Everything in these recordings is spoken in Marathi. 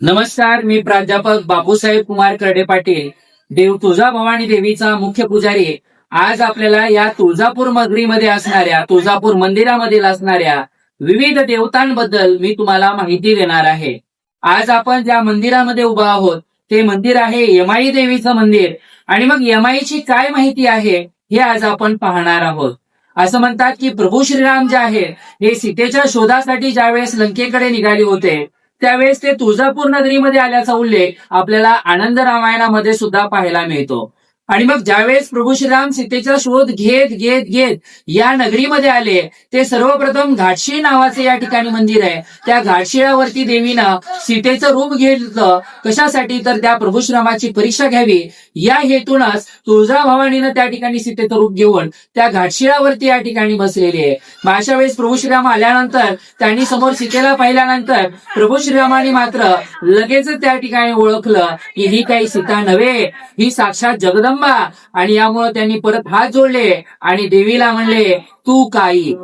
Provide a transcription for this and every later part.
नमस्कार मी प्राध्यापक बापूसाहेब कुमार कर्डे पाटील देव तुळजा भवानी देवीचा मुख्य पुजारी. आज आपल्याला या तुळजापूर मगरीमध्ये असणाऱ्या तुळजापूर मंदिरामधील असणाऱ्या विविध देवतांबद्दल मी तुम्हाला माहिती देणार आहे. आज आपण ज्या मंदिरामध्ये उभा आहोत ते मंदिर आहे यमाई देवीचं मंदिर. आणि मग यमाईची काय माहिती आहे हे आज आपण पाहणार आहोत. असं म्हणतात की प्रभू श्रीराम जे आहे हे सीतेच्या शोधासाठी ज्यावेळेस लंकेकडे निघाले होते त्यावेळेस ते तुळजापूर नगरीमध्ये आल्याचा उल्लेख आपल्याला आनंद रामायणामध्ये सुद्धा पाहायला मिळतो. आणि मग ज्यावेळेस प्रभू श्रीराम सीतेचा शोध घेत घेत घेत या नगरीमध्ये आले ते सर्वप्रथम घाटशी नावाचे या ठिकाणी मंदिर आहे. त्या घाटशिळावरती देवीनं सीतेचं रूप घेतलं. कशासाठी? तर त्या प्रभू श्रीरामाची परीक्षा घ्यावी. या हेतूनच तुळजा भवानीनं त्या ठिकाणी सीतेचं रूप घेऊन त्या घाटशिळावरती या ठिकाणी बसलेली आहे. मग अशा वेळेस प्रभू श्रीराम आल्यानंतर त्यांनी समोर सीतेला पाहिल्यानंतर प्रभू श्रीरामाने मात्र लगेच त्या ठिकाणी ओळखलं की ही काही सीता नव्हे. ही साक्षात जगदंबा आणि यामुळे त्यांनी परत हात जोडले आणि देवीला म्हणले तू काही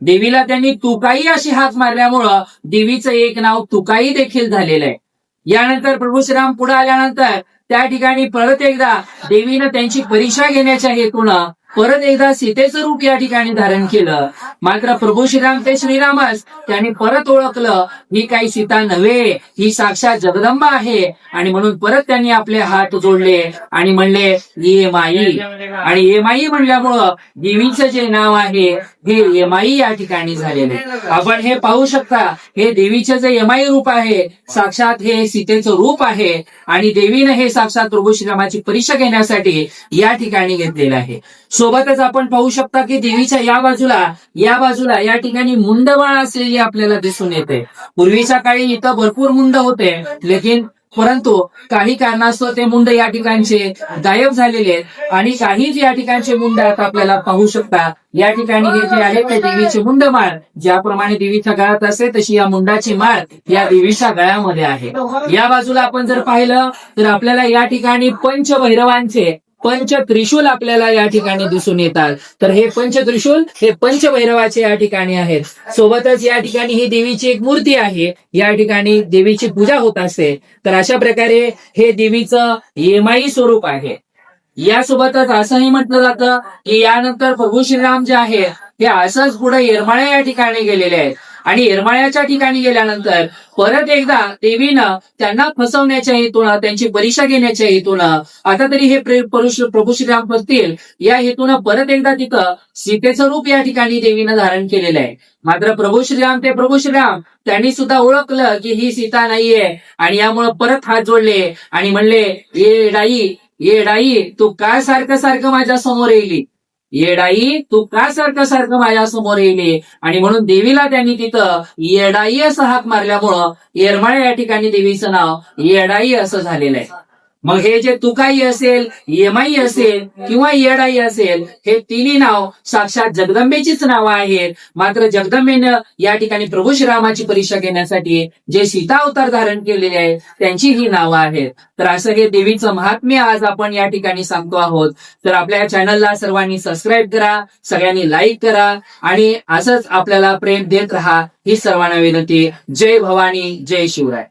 देवीला त्यांनी तुकाई अशी हात मारल्यामुळं देवीचं एक नाव तुकाई देखील झालेलं आहे. यानंतर प्रभू श्रीराम पुढे आल्यानंतर त्या ठिकाणी परत एकदा देवीनं त्यांची परीक्षा घेण्याच्या हेतूनं परत एकदा सीतेचं रूप या ठिकाणी धारण केलं. मात्र प्रभू श्रीराम ते श्रीरामच त्यांनी परत ओळखलं. ही काही सीता नव्हे ही साक्षात जगदंबा आहे. आणि म्हणून परत त्यांनी आपले हात जोडले आणि म्हणले ये माई. आणि ये माई म्हणल्यामुळं देवीचं जे नाव आहे हे यमाई या ठिकाणी झालेले आपण हे पाहू शकता हे देवीचं जे यमाई रूप आहे साक्षात हे सीतेचं रूप आहे. आणि देवीनं हे साक्षात प्रभू श्रीरामाची परीक्षा घेण्यासाठी या ठिकाणी घेतलेलं आहे. सोबतच आपण पाहू शकता की देवीच्या या बाजूला या बाजूला या ठिकाणी मुंडमाळ असलेली आपल्याला दिसून येते. पूर्वीच्या काळी इथं भरपूर मुंड होते लेकिन परंतु काही कारणास्तव ते मुंड या ठिकाणचे गायब झालेले आहेत. आणि काहीच या ठिकाणचे मुंड आता आपल्याला पाहू शकता या ठिकाणी हे जे आहे ते देवीचे मुंडमाळ. ज्याप्रमाणे देवीच्या गळ्यात असते तशी या मुंडाची माळ या देवीच्या गळ्यामध्ये आहे. या बाजूला आपण जर पाहिलं तर आपल्याला या ठिकाणी पंचभैरवांचे पंच त्रिशूल आपल्याला या ठिकाणी दिसून येतात. तर हे पंच त्रिशूल हे पंचभैरवाचे या ठिकाणी आहेत. सोबतच या ठिकाणी ही देवीची एक मूर्ती आहे. या ठिकाणी देवीची पूजा होत असते. तर अशा प्रकारे हे देवीचं येमाई स्वरूप आहे. यासोबतच असंही म्हटलं जातं की यानंतर प्रभू श्रीराम जे आहे हे असंच पुढे येरमाळ्या या ठिकाणी गेलेले आहेत. आणि येरमाळ्याच्या ठिकाणी गेल्यानंतर परत एकदा देवीनं त्यांना फसवण्याच्या हेतूनं त्यांची परीक्षा घेण्याच्या हेतूनं आता तरी हे परुष- प्रभू श्रीराम फसतील या हेतूनं परत एकदा तिथं सीतेचं रूप या ठिकाणी देवीनं धारण केलेलं आहे. मात्र प्रभू श्रीराम ते प्रभू श्रीराम त्यांनी सुद्धा ओळखलं की ही सीता नाहीये आणि यामुळं परत हात जोडले आणि म्हणले ये डाई ये डाई तू काय सारखं सारखं माझ्यासमोर येईली? येडाई तू का सारखं सारखं माझ्यासमोर आणि म्हणून देवीला त्यांनी तिथं येडाई असं हाक मारल्यामुळं येरमाळ्या या ठिकाणी देवीचं नाव येडाई असं झालेलं आहे. मग हे जे तुकाई असेल यमाई असेल किंवा येडाई असेल हे तिन्ही नाव साक्षात जगदंबेचीच नावं आहेत. मात्र जगदंबेनं या ठिकाणी प्रभू श्रीरामाची परीक्षा घेण्यासाठी जे सीता अवतार धारण केलेले आहेत त्यांची ही नावं आहेत. तर असं हे देवीचं महात्म्य आज आपण या ठिकाणी सांगतो आहोत. तर आपल्या चॅनलला सर्वांनी सबस्क्राईब करा सगळ्यांनी लाईक करा आणि असंच आपल्याला प्रेम देत राहा ही सर्वांना विनंती. जय भवानी जय शिवराय.